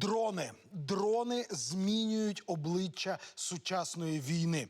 Дрони. Дрони змінюють обличчя сучасної війни.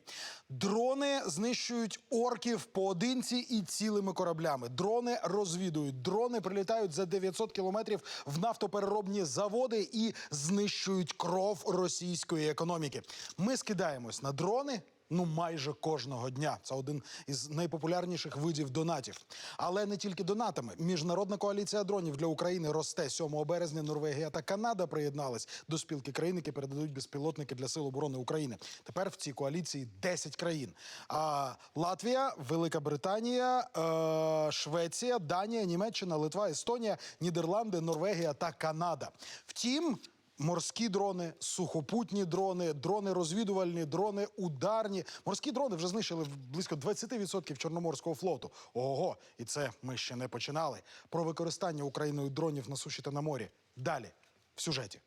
Дрони знищують орків поодинці і цілими кораблями. Дрони розвідують. Дрони прилітають за 900 кілометрів в нафтопереробні заводи і знищують кров російської економіки. Ми скидаємось на дрони. Ну, майже кожного дня. Це один із найпопулярніших видів донатів. Але не тільки донатами. Міжнародна коаліція дронів для України росте 7 березня. Норвегія та Канада приєднались до спілки країн, які передадуть безпілотники для сил оборони України. Тепер в цій коаліції 10 країн: а Латвія, Велика Британія, е- Швеція, Данія, Німеччина, Литва, Естонія, Нідерланди, Норвегія та Канада. Втім. Морські дрони, сухопутні дрони, дрони розвідувальні, дрони ударні. Морські дрони вже знищили близько 20% Чорноморського флоту. Ого, і це ми ще не починали. Про використання Україною дронів на суші та на морі. Далі в сюжеті.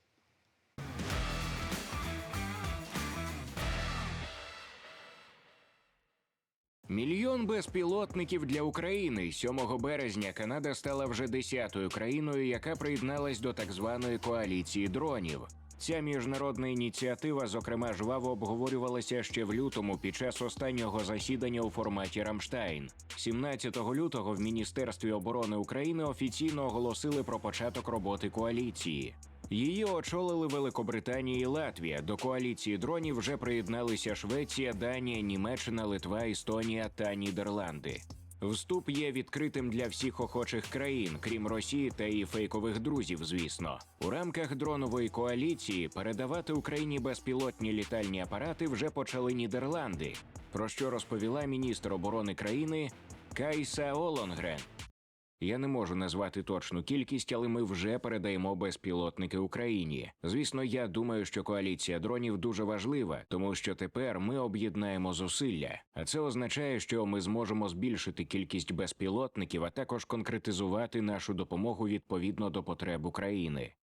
Мільйон безпілотників для України 7 березня Канада стала вже десятою країною, яка приєдналась до так званої коаліції дронів. Ця міжнародна ініціатива, зокрема, жваво обговорювалася ще в лютому під час останнього засідання у форматі Рамштайн. 17 лютого в Міністерстві оборони України офіційно оголосили про початок роботи коаліції. Її очолили Великобританія і Латвія. До коаліції дронів вже приєдналися Швеція, Данія, Німеччина, Литва, Естонія та Нідерланди. Вступ є відкритим для всіх охочих країн, крім Росії та її фейкових друзів. Звісно, у рамках дронової коаліції передавати Україні безпілотні літальні апарати вже почали Нідерланди. Про що розповіла міністр оборони країни Кайса Олонгрен. Я не можу назвати точну кількість, але ми вже передаємо безпілотники Україні. Звісно, я думаю, що коаліція дронів дуже важлива, тому що тепер ми об'єднаємо зусилля. А це означає, що ми зможемо збільшити кількість безпілотників, а також конкретизувати нашу допомогу відповідно до потреб України.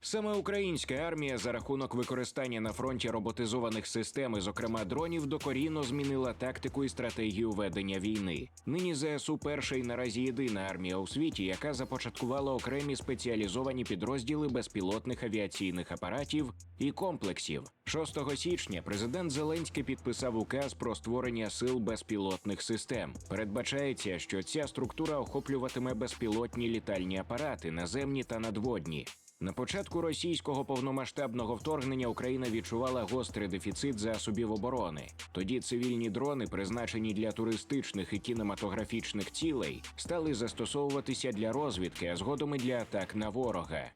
Саме українська армія за рахунок використання на фронті роботизованих систем, і, зокрема дронів, докорінно змінила тактику і стратегію ведення війни. Нині ЗСУ перша і наразі єдина армія у світі, яка започаткувала окремі спеціалізовані підрозділи безпілотних авіаційних апаратів і комплексів. 6 січня президент Зеленський підписав указ про створення сил безпілотних систем. Передбачається, що ця структура охоплюватиме безпілотні літальні апарати, наземні та надводні. На початку російського повномасштабного вторгнення Україна відчувала гострий дефіцит засобів оборони. Тоді цивільні дрони, призначені для туристичних і кінематографічних цілей, стали застосовуватися для розвідки, а згодом і для атак на ворога.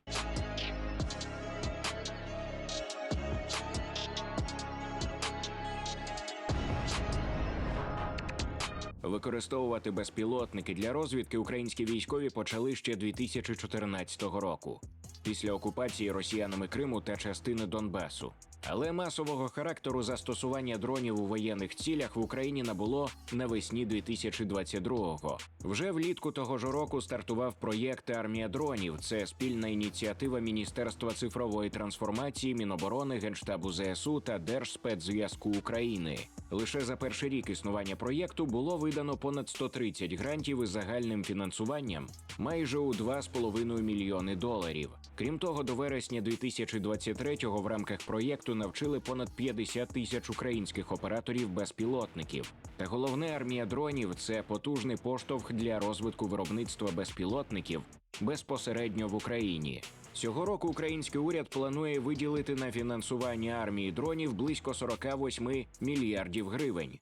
Використовувати безпілотники для розвідки українські військові почали ще 2014 року, після окупації росіянами Криму та частини Донбасу. Але масового характеру застосування дронів у воєнних цілях в Україні набуло навесні 2022-го. Вже влітку того ж року стартував проєкт Армія дронів. Це спільна ініціатива Міністерства цифрової трансформації, Міноборони, Генштабу ЗСУ та Держспецзв'язку України. Лише за перший рік існування проєкту було видано понад 130 грантів із загальним фінансуванням майже у 2,5 мільйони доларів. Крім того, до вересня 2023-го в рамках проєкту навчили понад 50 тисяч українських операторів безпілотників. Та головне армія дронів це потужний поштовх для розвитку виробництва безпілотників безпосередньо в Україні. Цього року український уряд планує виділити на фінансування армії дронів близько 48 мільярдів гривень.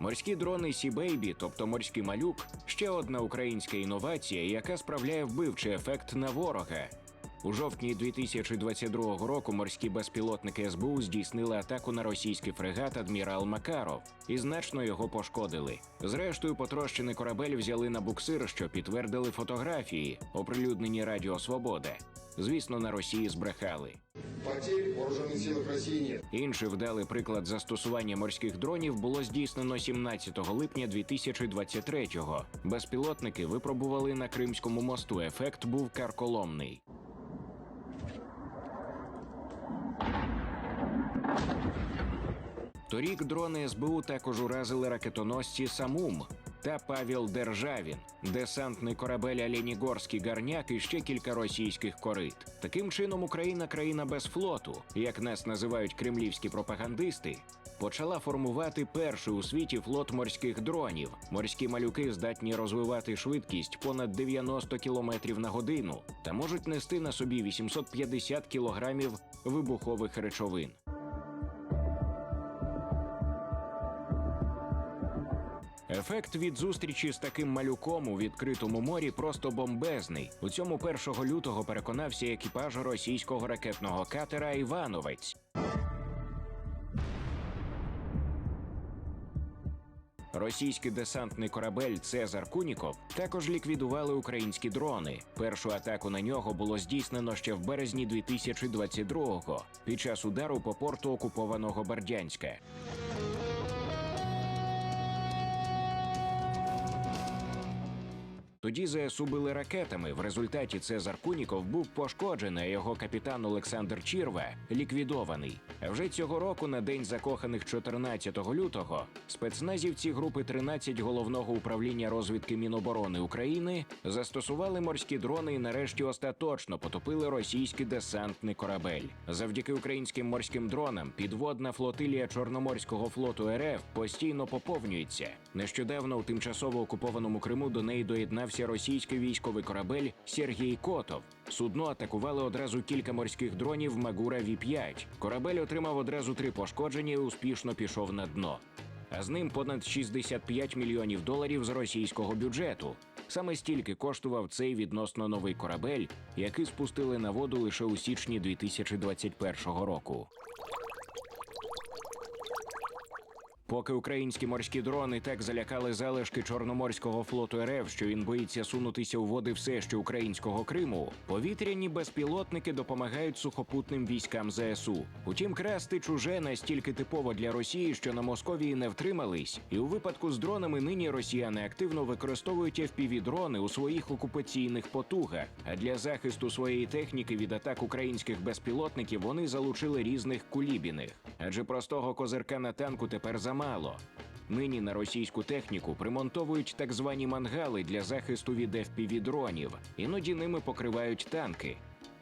Морські дрони Сі-Бейбі, тобто морський малюк, ще одна українська інновація, яка справляє вбивчий ефект на ворога. У жовтні 2022 року морські безпілотники СБУ здійснили атаку на російський фрегат Адмірал Макаров і значно його пошкодили. Зрештою, потрощений корабель взяли на буксир, що підтвердили фотографії, оприлюднені Радіо Свобода. Звісно, на Росії збрехали. Потерь нет. Інший вдалий приклад застосування морських дронів було здійснено 17 липня 2023-го. Безпілотники випробували на Кримському мосту. Ефект був карколомний. Торік дрони СБУ також уразили ракетоносці Самум. та Павел Державін, десантний корабель Оленігорський гарняк і ще кілька російських корит. Таким чином, Україна країна без флоту, як нас називають кремлівські пропагандисти. Почала формувати перший у світі флот морських дронів. Морські малюки здатні розвивати швидкість понад 90 км на годину та можуть нести на собі 850 кілограмів вибухових речовин. Ефект від зустрічі з таким малюком у відкритому морі просто бомбезний. У цьому 1 лютого переконався екіпаж російського ракетного катера Івановець. Російський десантний корабель Цезар Куніков також ліквідували українські дрони. Першу атаку на нього було здійснено ще в березні 2022-го під час удару по порту окупованого Бердянська. Тоді ЗСУ били ракетами. В результаті Цезар Куніков був пошкоджений, а його капітан Олександр Чірва ліквідований. Вже цього року, на день закоханих 14 лютого, спецназівці групи 13 головного управління розвідки Міноборони України застосували морські дрони і нарешті остаточно потопили російський десантний корабель. Завдяки українським морським дронам підводна флотилія Чорноморського флоту РФ постійно поповнюється. Нещодавно у тимчасово окупованому Криму до неї доєднався російський військовий корабель Сергій Котов. Судно атакували одразу кілька морських дронів Магура Ві 5 Корабель отримав одразу три пошкодження і успішно пішов на дно. А з ним понад 65 мільйонів доларів з російського бюджету. Саме стільки коштував цей відносно новий корабель, який спустили на воду лише у січні 2021 року. Поки українські морські дрони так залякали залишки Чорноморського флоту РФ, що він боїться сунутися у води все ще українського Криму, повітряні безпілотники допомагають сухопутним військам ЗСУ. Утім, красти чуже настільки типово для Росії, що на Московії не втримались, і у випадку з дронами нині росіяни активно використовують fpv дрони у своїх окупаційних потугах. А для захисту своєї техніки від атак українських безпілотників вони залучили різних кулібіних. Адже простого козирка на танку тепер замало. Нині на російську техніку примонтовують так звані мангали для захисту від fpv дронів. Іноді ними покривають танки.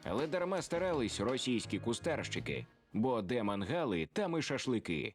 Але дарма старались російські кустарщики, бо де мангали, там і шашлики.